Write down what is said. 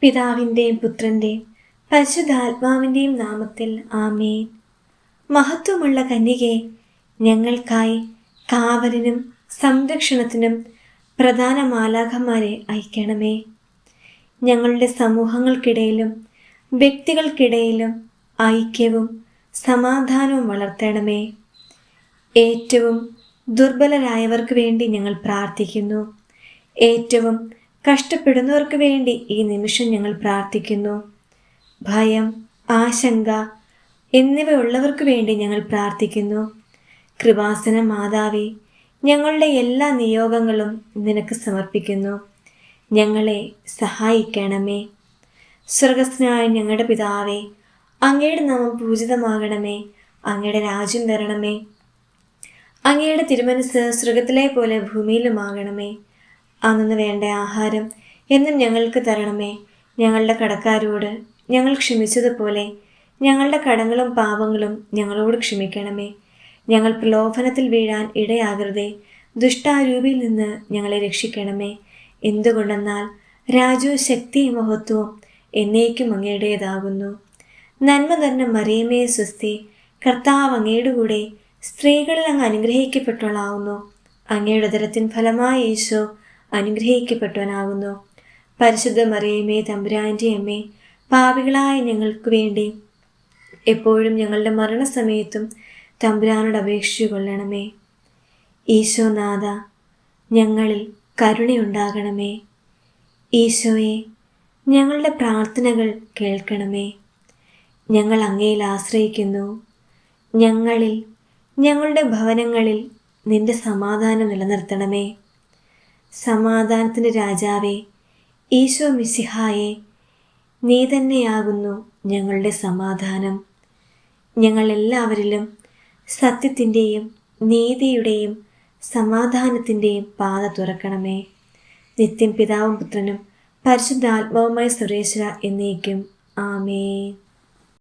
പിതാവിന്റെയും പുത്രന്റെയും പരിശുദ്ധാത്മാവിന്റെയും നാമത്തിൽ ആമേൻ. മഹത്വമുള്ള കന്യകയെ ഞങ്ങൾക്കായി കാവലിനും സംരക്ഷണത്തിനും പ്രധാന മാലാഖന്മാരെ അയക്കണമേ. ഞങ്ങളുടെ സമൂഹങ്ങൾക്കിടയിലും വ്യക്തികൾക്കിടയിലും ഐക്യവും സമാധാനവും വളർത്തണമേ. ഏറ്റവും ദുർബലരായവർക്ക് വേണ്ടി ഞങ്ങൾ പ്രാർത്ഥിക്കുന്നു. ഏറ്റവും കഷ്ടപ്പെടുന്നവർക്ക് വേണ്ടി ഈ നിമിഷം ഞങ്ങൾ പ്രാർത്ഥിക്കുന്നു. ഭയം ആശങ്ക എന്നിവയുള്ളവർക്ക് വേണ്ടി ഞങ്ങൾ പ്രാർത്ഥിക്കുന്നു. കൃപാസന മാതാവി ഞങ്ങളുടെ എല്ലാ നിയോഗങ്ങളും നിനക്ക് സമർപ്പിക്കുന്നു. ഞങ്ങളെ സഹായിക്കണമേ. സ്വർഗസ്നായ ഞങ്ങളുടെ പിതാവേ അങ്ങയുടെ നാമം പൂജിതമാകണമേ. അങ്ങയുടെ രാജ്യം വരണമേ. അങ്ങയുടെ തിരുമനസ് സ്വർഗത്തിലെ പോലെ ഭൂമിയിലുമാകണമേ. അന്നു വേണ്ട ആഹാരം എന്നും ഞങ്ങൾക്ക് തരണമേ. ഞങ്ങളുടെ കടക്കാരോട് ഞങ്ങൾ ക്ഷമിച്ചതുപോലെ ഞങ്ങളുടെ കടങ്ങളും പാപങ്ങളും ഞങ്ങളോട് ക്ഷമിക്കണമേ. ഞങ്ങൾ പ്രലോഭനത്തിൽ വീഴാൻ ഇടയാകരുതേ. ദുഷ്ടാരൂപിയിൽ നിന്ന് ഞങ്ങളെ രക്ഷിക്കണമേ. എന്തുകൊണ്ടെന്നാൽ രാജു ശക്തി മഹത്വവും എന്നേക്കും അങ്ങയുടേതാകുന്നു. നന്മ തന്നെ മറിയമേ സ്വസ്തി കർത്താവ് അങ്ങയുടെ കൂടെ സ്ത്രീകളിൽ അങ്ങ് അനുഗ്രഹിക്കപ്പെട്ടവളാവുന്നു. അങ്ങയുടെ ഉദരത്തിൻ ഫലമായ യേശോ അനുഗ്രഹിക്കപ്പെട്ടവനാകുന്നു. പരിശുദ്ധ മറിയമേ തമ്പുരാന്റെ അമ്മേ പാപികളായ ഞങ്ങൾക്ക് വേണ്ടി എപ്പോഴും ഞങ്ങളുടെ മരണസമയത്തും തമ്പുരാനോട് അപേക്ഷിച്ചു കൊള്ളണമേ. ഈശോനാഥ ഞങ്ങളിൽ കരുണയുണ്ടാകണമേ. ഈശോയെ ഞങ്ങളുടെ പ്രാർത്ഥനകൾ കേൾക്കണമേ. ഞങ്ങൾ അങ്ങയിൽ ആശ്രയിക്കുന്നു. ഞങ്ങളിൽ ഞങ്ങളുടെ ഭവനങ്ങളിൽ നിന്റെ സമാധാനം നിലനിർത്തണമേ. സമാധാനത്തിന്റെ രാജാവേ ഈശോ മിസിഹായെ നീ തന്നെയാകുന്നു ഞങ്ങളുടെ സമാധാനം. ഞങ്ങളെല്ലാവരിലും സത്യത്തിന്റെയും നീതിയുടെയും സമാധാനത്തിന്റെയും പാത തുറക്കണമേ. നിത്യം പിതാവും പുത്രനും പരിശുദ്ധാത്മാവുമായ സുരേശ്വര എന്നേക്കും. ആമേ